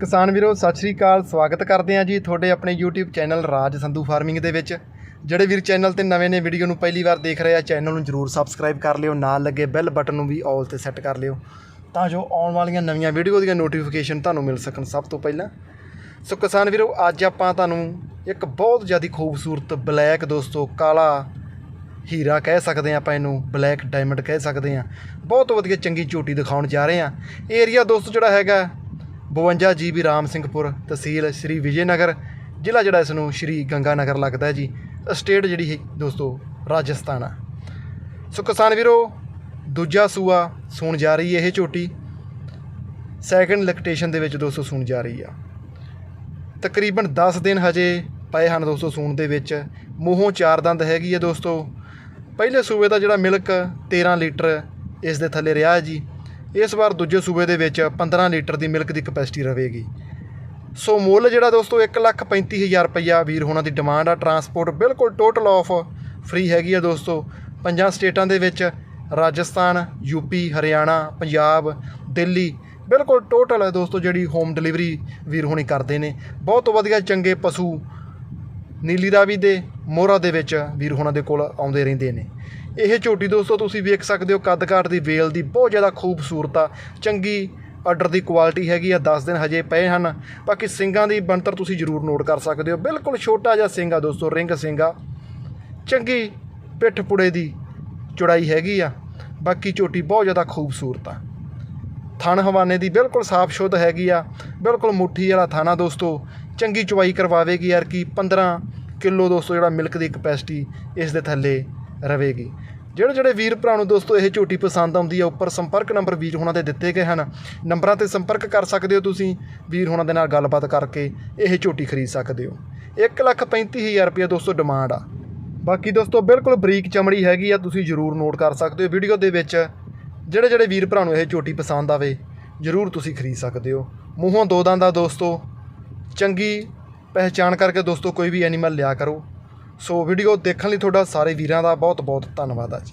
ਕਿਸਾਨ ਵੀਰੋ, ਸਤਿ ਸ਼੍ਰੀ ਅਕਾਲ, ਸਵਾਗਤ ਕਰਦੇ ਹਾਂ ਜੀ ਤੁਹਾਡੇ ਆਪਣੇ YouTube channel Raj Sandhu farming ਦੇ ਵਿੱਚ। ਜਿਹੜੇ ਵੀਰ ਚੈਨਲ ਤੇ ਨਵੇਂ ਨੇ, ਵੀਡੀਓ ਨੂੰ ਪਹਿਲੀ ਵਾਰ ਦੇਖ ਰਹੇ ਆ, ਚੈਨਲ ਨੂੰ ਜਰੂਰ ਸਬਸਕ੍ਰਾਈਬ ਕਰ ਲਿਓ, ਨਾਲ ਲੱਗੇ ਬੈਲ ਬਟਨ ਨੂੰ ਵੀ ਆਲ ਤੇ ਸੈੱਟ ਕਰ ਲਿਓ, ਤਾਂ ਜੋ ਆਉਣ ਵਾਲੀਆਂ ਨਵੀਆਂ ਵੀਡੀਓ ਦੀਆਂ ਨੋਟੀਫਿਕੇਸ਼ਨ ਤੁਹਾਨੂੰ ਮਿਲ ਸਕਣ ਸਭ ਤੋਂ ਪਹਿਲਾਂ। ਸੋ ਕਿਸਾਨ ਵੀਰੋ, ਅੱਜ ਆਪਾਂ ਤੁਹਾਨੂੰ ਇੱਕ ਬਹੁਤ ਜ਼ਿਆਦਾ ਖੂਬਸੂਰਤ ਬਲੈਕ ਦੋਸਤੋ, ਕਾਲਾ ਹੀਰਾ ਕਹਿ ਸਕਦੇ ਹਾਂ ਆਪਾਂ ਇਹਨੂੰ ਬਲੈਕ ਡਾਇਮੰਡ ਕਹਿ ਸਕਦੇ ਹਾਂ। ਬਹੁਤ ਵਧੀਆ ਚੰਗੀ ਝੋਟੀ ਦਿਖਾਉਣ ਜਾ ਰਹੇ ਹਾਂ। ਏਰੀਆ ਦੋਸਤੋ ਜਿਹੜਾ ਹੈਗਾ 52 ਜੀਬੀ ਰਾਮ ਸਿੰਘਪੁਰ, ਤਹਿਸੀਲ ਸ਼੍ਰੀ ਵਿਜੇਨਗਰ, ਜ਼ਿਲ੍ਹਾ ਜਿਹੜਾ ਇਸ ਨੂੰ ਸ਼੍ਰੀ ਗੰਗਾ ਨਗਰ ਲੱਗਦਾ ਹੈ ਜੀ ਸਟੇਟ ਜਿਹੜੀ ਹੈ ਦੋਸਤੋ, ਰਾਜਸਥਾਨ ਆ। ਸੋ ਕਿਸਾਨ ਵੀਰੋ, ਦੂਜਾ ਸੂਆ ਸੂਣ ਜਾ ਰਹੀ ਹੈ ਇਹ ਝੋਟੀ। ਸੈਕੰਡ ਲੈਕਟੇਸ਼ਨ ਦੇ ਵਿੱਚ ਦੋਸਤੋ ਸੂਣ ਜਾ ਰਹੀ ਆ। ਤਕਰੀਬਨ 10 ਦਿਨ ਹਜੇ ਪਏ ਹਨ ਦੋਸਤੋ ਸੂਣ ਦੇ ਵਿੱਚ। ਮੂੰਹੋਂ ਚਾਰ ਦੰਦ ਹੈਗੀ ਹੈ ਦੋਸਤੋ। ਪਹਿਲੇ ਸੂਬੇ ਦਾ ਜਿਹੜਾ ਮਿਲਕ 13 ਲੀਟਰ ਇਸ ਦੇ ਥੱਲੇ ਰਿਹਾ ਹੈ ਜੀ। ਇਸ ਵਾਰ ਦੂਜੇ ਸੂਬੇ ਦੇ ਵਿੱਚ 15 ਲੀਟਰ ਦੀ ਮਿਲਕ ਦੀ ਕਪੈਸਿਟੀ ਰਹੇਗੀ। ਸੋ ਮੁੱਲ ਜਿਹੜਾ ਦੋਸਤੋ 135000 ਰੁਪਈਆ ਵੀਰ ਹੋਣਾ ਦੀ ਡਿਮਾਂਡ ਆ। ਟਰਾਂਸਪੋਰਟ ਬਿਲਕੁਲ ਟੋਟਲ ਆਫ ਫ੍ਰੀ ਹੈਗੀ ਆ ਦੋਸਤੋ। ਪੰਜਾਂ ਸਟੇਟਾਂ ਦੇ ਵਿੱਚ ਰਾਜਸਥਾਨ ਯੂਪੀ ਹਰਿਆਣਾ, ਪੰਜਾਬ, ਦਿੱਲੀ ਬਿਲਕੁਲ ਟੋਟਲ ਹੈ ਦੋਸਤੋ, ਜਿਹੜੀ ਹੋਮ ਡਿਲੀਵਰੀ ਵੀਰ ਹੋਣੀ ਕਰਦੇ ਨੇ। ਬਹੁਤ ਵਧੀਆ ਚੰਗੇ ਪਸ਼ੂ ਨੀਲੀ ਰਾਵੀ ਦੇ ਮੋਹਰਾ ਦੇ ਵਿੱਚ ਵੀਰ ਹੋਣਾ ਦੇ ਕੋਲ ਆਉਂਦੇ ਰਹਿੰਦੇ ਨੇ। ਇਹ ਝੋਟੀ ਦੋਸਤੋ, ਤੁਸੀਂ ਵੇਖ ਸਕਦੇ ਹੋ ਕੱਦ ਕਾਠ ਦੀ ਵੇਲ ਦੀ ਬਹੁਤ ਜ਼ਿਆਦਾ ਖੂਬਸੂਰਤ ਆ। ਚੰਗੀ ਆਰਡਰ ਦੀ ਕੁਆਲਿਟੀ ਹੈਗੀ ਆ 10 ਦਿਨ ਹਜੇ ਪਏ ਹਨ। ਬਾਕੀ ਸਿੰਗਾਂ ਦੀ ਬਣਤਰ ਤੁਸੀਂ ਜ਼ਰੂਰ ਨੋਟ ਕਰ ਸਕਦੇ ਹੋ। ਬਿਲਕੁਲ ਛੋਟਾ ਜਿਹਾ ਸਿੰਘ ਆ ਦੋਸਤੋ, ਰਿੰਗ ਸਿੰਘ ਆ। ਚੰਗੀ ਪਿੱਠ ਪੁੜੇ ਦੀ ਚੌੜਾਈ ਹੈਗੀ ਆ। ਬਾਕੀ ਝੋਟੀ ਬਹੁਤ ਜ਼ਿਆਦਾ ਖੂਬਸੂਰਤ ਆ। ਥਣ ਹਵਾਨੇ ਦੀ ਬਿਲਕੁਲ ਸਾਫ਼ ਸ਼ੁੱਧ ਹੈਗੀ ਆ। ਬਿਲਕੁਲ ਮੁੱਠੀ ਵਾਲਾ ਥਾਣਾ ਦੋਸਤੋ। ਚੰਗੀ ਚੁਵਾਈ ਕਰਵਾਵੇਗੀ ਯਾਰ ਕਿ 15 ਕਿਲੋ ਦੋਸਤੋ ਜਿਹੜਾ ਮਿਲਕ ਦੀ ਕਪੈਸਿਟੀ ਇਸ ਦੇ ਥੱਲੇ ਰਹੇਗੀ ਜਿਹੜੇ ਜਿਹੜੇ ਵੀਰ ਭਰਾ ਨੂੰ ਦੋਸਤੋ ਇਹ ਝੋਟੀ ਪਸੰਦ ਆਉਂਦੀ ਹੈ ਉੱਪਰ ਸੰਪਰਕ ਨੰਬਰ ਵੀਰ ਹੋਣਾ ਦੇ ਦਿੱਤੇ ਗਏ ਹਨ। ਨੰਬਰਾਂ ਤੇ ਸੰਪਰਕ ਕਰ ਸਕਦੇ ਹੋ ਤੁਸੀਂ। ਵੀਰ ਹੋਣਾ ਦੇ ਨਾਲ ਗੱਲਬਾਤ ਕਰਕੇ ਇਹ ਝੋਟੀ ਖਰੀਦ ਸਕਦੇ ਹੋ। 135000 ਰੁਪਏ ਦੋਸਤੋ ਡਿਮਾਂਡ ਆ। ਬਾਕੀ ਦੋਸਤੋ ਬਿਲਕੁਲ ਬਰੀਕ ਚਮੜੀ ਹੈਗੀ ਆ, ਤੁਸੀਂ ਜਰੂਰ ਨੋਟ ਕਰ ਸਕਦੇ ਹੋ। ਵੀਡੀਓ ਦੇ ਵਿੱਚ ਜਿਹੜੇ ਜਿਹੜੇ ਵੀਰ ਭਰਾ ਨੂੰ ਇਹ ਝੋਟੀ ਪਸੰਦ ਆਵੇ, ਜਰੂਰ ਤੁਸੀਂ ਖਰੀਦ ਸਕਦੇ ਹੋ। ਮੂੰਹੋਂ ਦੋ ਦੰਦ ਦਾ ਦੋਸਤੋ। ਚੰਗੀ ਪਹਿਚਾਣ ਕਰਕੇ ਦੋਸਤੋ ਕੋਈ ਵੀ ਐਨੀਮਲ ਲਿਆ ਕਰੋ। ਸੋ ਵੀਡੀਓ ਦੇਖਣ ਲਈ ਤੁਹਾਡਾ ਸਾਰੇ ਵੀਰਾਂ ਦਾ ਬਹੁਤ ਬਹੁਤ ਧੰਨਵਾਦ ਆ ਜੀ।